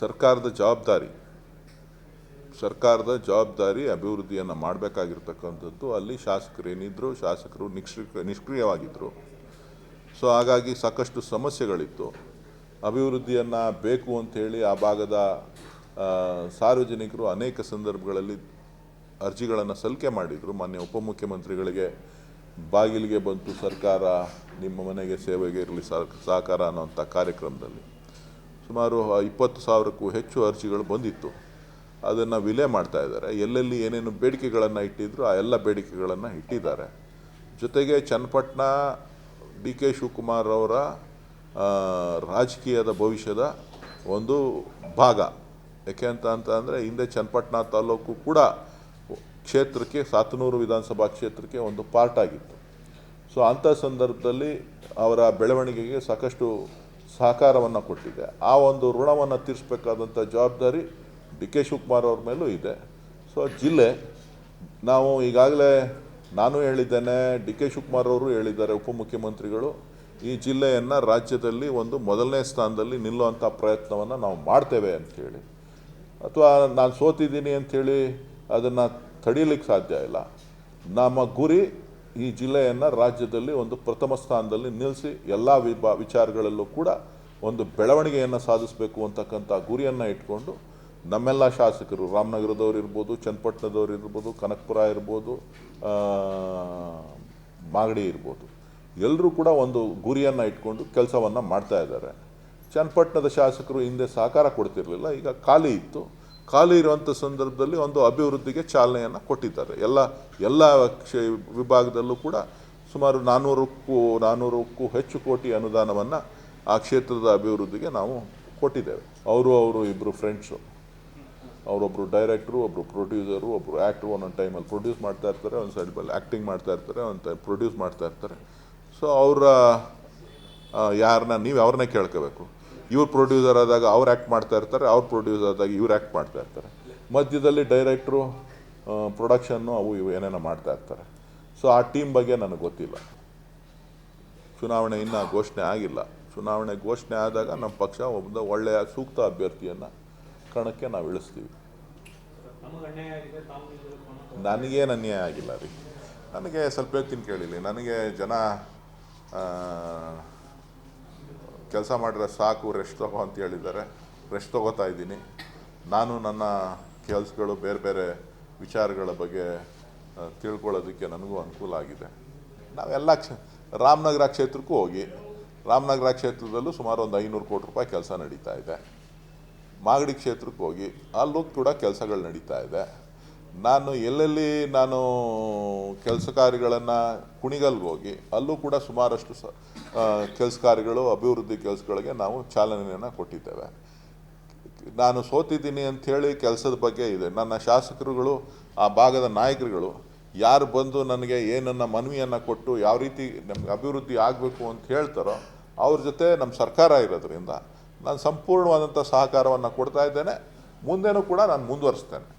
ಸರ್ಕಾರದ ಜವಾಬ್ದಾರಿ. ಸರ್ಕಾರದ ಜವಾಬ್ದಾರಿ ಅಭಿವೃದ್ಧಿಯನ್ನು ಮಾಡಬೇಕಾಗಿರ್ತಕ್ಕಂಥದ್ದು ಅಲ್ಲಿ ಶಾಸಕರು ಏನಿದ್ರು, ಶಾಸಕರು ನಿಷ್ಕ್ರಿಯ ನಿಷ್ಕ್ರಿಯವಾಗಿದ್ದರು ಸೊ ಹಾಗಾಗಿ ಸಾಕಷ್ಟು ಸಮಸ್ಯೆಗಳಿತ್ತು. ಅಭಿವೃದ್ಧಿಯನ್ನು ಬೇಕು ಅಂಥೇಳಿ ಆ ಭಾಗದ ಸಾರ್ವಜನಿಕರು ಅನೇಕ ಸಂದರ್ಭಗಳಲ್ಲಿ ಅರ್ಜಿಗಳನ್ನು ಸಲ್ಲಿಕೆ ಮಾಡಿದರು. ಮಾನ್ಯ ಉಪಮುಖ್ಯಮಂತ್ರಿಗಳಿಗೆ ಬಾಗಿಲಿಗೆ ಬಂತು ಸರ್ಕಾರ, ನಿಮ್ಮ ಮನೆಗೆ ಸೇವೆಗೆ ಇರಲಿ ಸಹಕಾರ ಅನ್ನೋಂಥ ಕಾರ್ಯಕ್ರಮದಲ್ಲಿ. ಸುಮಾರು ಇಪ್ಪತ್ತು ಸಾವಿರಕ್ಕೂ ಹೆಚ್ಚು ಅರ್ಜಿಗಳು ಬಂದಿತ್ತು. ಅದನ್ನು ವಿಲೆ ಮಾಡ್ತಾ ಇದ್ದಾರೆ. ಎಲ್ಲೆಲ್ಲಿ ಏನೇನು ಬೇಡಿಕೆಗಳನ್ನು ಇಟ್ಟಿದ್ರು, ಆ ಎಲ್ಲ ಬೇಡಿಕೆಗಳನ್ನು ಇಟ್ಟಿದ್ದಾರೆ. ಜೊತೆಗೆ ಚನ್ನಪಟ್ಟಣ, ಡಿ ಕೆ ಶಿವಕುಮಾರ್ ಅವರ ರಾಜಕೀಯದ ಭವಿಷ್ಯದ ಒಂದು ಭಾಗ. ಯಾಕೆ ಅಂತ ಅಂತ ಅಂದರೆ, ಹಿಂದೆ ಚನ್ನಪಟ್ಟಣ ತಾಲೂಕು ಕೂಡ ಕ್ಷೇತ್ರಕ್ಕೆ, ಸಾತನೂರು ವಿಧಾನಸಭಾ ಕ್ಷೇತ್ರಕ್ಕೆ ಒಂದು ಪಾರ್ಟ್ ಆಗಿತ್ತು. ಸೊ, ಅಂಥ ಸಂದರ್ಭದಲ್ಲಿ ಅವರ ಬೆಳವಣಿಗೆಗೆ ಸಾಕಷ್ಟು ಸಹಕಾರವನ್ನು ಕೊಟ್ಟಿದೆ. ಆ ಒಂದು ಋಣವನ್ನು ತೀರಿಸಬೇಕಾದಂಥ ಜವಾಬ್ದಾರಿ ಡಿ ಕೆ ಶಿವಕುಮಾರ್ ಅವ್ರ ಮೇಲೂ ಇದೆ. ಸೊ, ಜಿಲ್ಲೆ, ನಾವು ಈಗಾಗಲೇ ನಾನು ಹೇಳಿದ್ದೇನೆ, ಡಿ ಕೆ ಶಿವಕುಮಾರ್ ಅವರು ಹೇಳಿದ್ದಾರೆ, ಉಪಮುಖ್ಯಮಂತ್ರಿಗಳು, ಈ ಜಿಲ್ಲೆಯನ್ನು ರಾಜ್ಯದಲ್ಲಿ ಒಂದು ಮೊದಲನೇ ಸ್ಥಾನದಲ್ಲಿ ನಿಲ್ಲುವಂಥ ಪ್ರಯತ್ನವನ್ನು ನಾವು ಮಾಡ್ತೇವೆ ಅಂಥೇಳಿ ಅಥವಾ ನಾನು ಸೋತಿದ್ದೀನಿ ಅಂಥೇಳಿ ಅದನ್ನು ತಡೀಲಿಕ್ಕೆ ಸಾಧ್ಯ ಇಲ್ಲ. ನಮ್ಮ ಗುರಿ ಈ ಜಿಲ್ಲೆಯನ್ನು ರಾಜ್ಯದಲ್ಲಿ ಒಂದು ಪ್ರಥಮ ಸ್ಥಾನದಲ್ಲಿ ನಿಲ್ಲಿಸಿ ಎಲ್ಲ ವಿಭಾ, ವಿಚಾರಗಳಲ್ಲೂ ಕೂಡ ಒಂದು ಬೆಳವಣಿಗೆಯನ್ನು ಸಾಧಿಸಬೇಕು ಅಂತಕ್ಕಂಥ ಗುರಿಯನ್ನು ಇಟ್ಕೊಂಡು ನಮ್ಮೆಲ್ಲ ಶಾಸಕರು ರಾಮನಗರದವ್ರು ಇರ್ಬೋದು, ಚನ್ನಪಟ್ಟಣದವ್ರು ಇರ್ಬೋದು, ಕನಕಪುರ ಇರ್ಬೋದು ಮಾಗಡಿ ಇರ್ಬೋದು. ಎಲ್ಲರೂ ಕೂಡ ಒಂದು ಗುರಿಯನ್ನು ಇಟ್ಕೊಂಡು ಕೆಲಸವನ್ನು ಮಾಡ್ತಾ ಇದ್ದಾರೆ. ಚನ್ನಪಟ್ಟಣದ ಶಾಸಕರು ಹಿಂದೆ ಸಹಕಾರ ಕೊಡ್ತಿರಲಿಲ್ಲ, ಈಗ ಖಾಲಿ ಇತ್ತು. ಖಾಲಿ ಇರುವಂಥ ಸಂದರ್ಭದಲ್ಲಿ ಒಂದು ಅಭಿವೃದ್ಧಿಗೆ ಚಾಲನೆಯನ್ನು ಕೊಟ್ಟಿದ್ದಾರೆ. ಎಲ್ಲ ಎಲ್ಲ ವಿಭಾಗದಲ್ಲೂ ಕೂಡ ಸುಮಾರು ನಾನ್ನೂರಕ್ಕೂ ನಾನ್ನೂರಕ್ಕೂ ಹೆಚ್ಚು ಕೋಟಿ ಅನುದಾನವನ್ನು ಆ ಕ್ಷೇತ್ರದ ಅಭಿವೃದ್ಧಿಗೆ ನಾವು ಕೊಟ್ಟಿದ್ದೇವೆ. ಅವರು ಅವರು ಇಬ್ಬರು ಫ್ರೆಂಡ್ಸು ಅವರೊಬ್ಬರು ಡೈರೆಕ್ಟ್ರು ಒಬ್ಬರು ಪ್ರೊಡ್ಯೂಸರು ಒಬ್ಬರು ಆ್ಯಕ್ಟ್ರು ಒಂದೊಂದು ಟೈಮಲ್ಲಿ ಪ್ರೊಡ್ಯೂಸ್ ಮಾಡ್ತಾ ಇರ್ತಾರೆ ಒಂದು ಸೈಡಲ್ಲಿ ಆ್ಯಕ್ಟಿಂಗ್ ಮಾಡ್ತಾ ಇರ್ತಾರೆ ಒಂದು ಟೈಮ್ ಪ್ರೊಡ್ಯೂಸ್ ಮಾಡ್ತಾ ಇರ್ತಾರೆ. ಸೊ ಅವರ ಯಾರನ್ನ ನೀವು ಅವ್ರನ್ನೇ ಕೇಳ್ಕೋಬೇಕು? ಇವ್ರು ಪ್ರೊಡ್ಯೂಸರ್ ಆದಾಗ ಅವ್ರು ಆ್ಯಕ್ಟ್ ಮಾಡ್ತಾ ಇರ್ತಾರೆ, ಅವ್ರು ಪ್ರೊಡ್ಯೂಸರ್ ಆದಾಗ ಇವ್ರು ಆ್ಯಕ್ಟ್ ಮಾಡ್ತಾ ಇರ್ತಾರೆ. ಮಧ್ಯದಲ್ಲಿ ಡೈರೆಕ್ಟ್ರು ಪ್ರೊಡಕ್ಷನ್ನು ಅವು ಇವು ಏನೇನೋ ಮಾಡ್ತಾ ಇರ್ತಾರೆ. ಸೊ ಆ ಟೀಮ್ ಬಗ್ಗೆ ನನಗೆ ಗೊತ್ತಿಲ್ಲ. ಚುನಾವಣೆ ಇನ್ನೂ ಘೋಷಣೆ ಆಗಿಲ್ಲ. ಚುನಾವಣೆ ಘೋಷಣೆ ಆದಾಗ ನಮ್ಮ ಪಕ್ಷ ಒಬ್ಬ ಒಳ್ಳೆಯ ಸೂಕ್ತ ಅಭ್ಯರ್ಥಿಯನ್ನು ಕಣಕ್ಕೆ ನಾವು ಇಳಿಸ್ತೀವಿ. ನನಗೇನು ಅನ್ಯಾಯ ಆಗಿಲ್ಲ ರೀ. ನನಗೆ ಸ್ವಲ್ಪ ಹೇಳ್ತೀನಿ ಕೇಳಿಲ್ಲ. ನನಗೆ ಜನ ಕೆಲಸ ಮಾಡಿದ್ರೆ ಸಾಕು ರೆಸ್ಟ್ ತಗೋ ಅಂತ ಹೇಳಿದ್ದಾರೆ. ರೆಸ್ಟ್ ತಗೋತಾ ಇದ್ದೀನಿ. ನಾನು ನನ್ನ ಕೆಲಸಗಳು ಬೇರೆ ಬೇರೆ ವಿಚಾರಗಳ ಬಗ್ಗೆ ತಿಳ್ಕೊಳ್ಳೋದಕ್ಕೆ ನನಗೂ ಅನುಕೂಲ ಆಗಿದೆ. ನಾವೆಲ್ಲ ಕ್ಷ, ರಾಮನಗರ ಕ್ಷೇತ್ರಕ್ಕೂ ಹೋಗಿ, ರಾಮನಗರ ಕ್ಷೇತ್ರದಲ್ಲೂ ಸುಮಾರು ಒಂದು ಐನೂರು ಕೋಟಿ ರೂಪಾಯಿ ಕೆಲಸ ನಡೀತಾ ಇದೆ. ಮಾಗಡಿ ಕ್ಷೇತ್ರಕ್ಕೆ ಹೋಗಿ, ಅಲ್ಲೂ ಕೂಡ ಕೆಲಸಗಳು ನಡೀತಾ ಇದೆ. ನಾನು ಎಲ್ಲೆಲ್ಲಿ ನಾನು ಕೆಲಸ ಕಾರ್ಯಗಳನ್ನು ಕುಣಿಗಲ್ಗೆ ಹೋಗಿ, ಅಲ್ಲೂ ಕೂಡ ಸುಮಾರಷ್ಟು ಸ ಕೆಲಸ ಕಾರ್ಯಗಳು ಅಭಿವೃದ್ಧಿ ಕೆಲಸಗಳಿಗೆ ನಾವು ಚಾಲನೆಯನ್ನು ಕೊಟ್ಟಿದ್ದೇವೆ. ನಾನು ಸೋತಿದ್ದೀನಿ ಅಂಥೇಳಿ ಕೆಲಸದ ಬಗ್ಗೆ ಇದೆ. ನನ್ನ ಶಾಸಕರುಗಳು, ಆ ಭಾಗದ ನಾಯಕರುಗಳು, ಯಾರು ಬಂದು ನನಗೆ ಏನನ್ನ ಮನವಿಯನ್ನು ಕೊಟ್ಟು ಯಾವ ರೀತಿ ನಮ್ಗೆ ಅಭಿವೃದ್ಧಿ ಆಗಬೇಕು ಅಂತ ಹೇಳ್ತಾರೋ, ಅವ್ರ ಜೊತೆ ನಮ್ಮ ಸರ್ಕಾರ ಇರೋದ್ರಿಂದ ನಾನು ಸಂಪೂರ್ಣವಾದಂಥ ಸಹಕಾರವನ್ನು ಕೊಡ್ತಾ ಇದ್ದೇನೆ. ಮುಂದೆನೂ ಕೂಡ ನಾನು ಮುಂದುವರಿಸ್ತೇನೆ.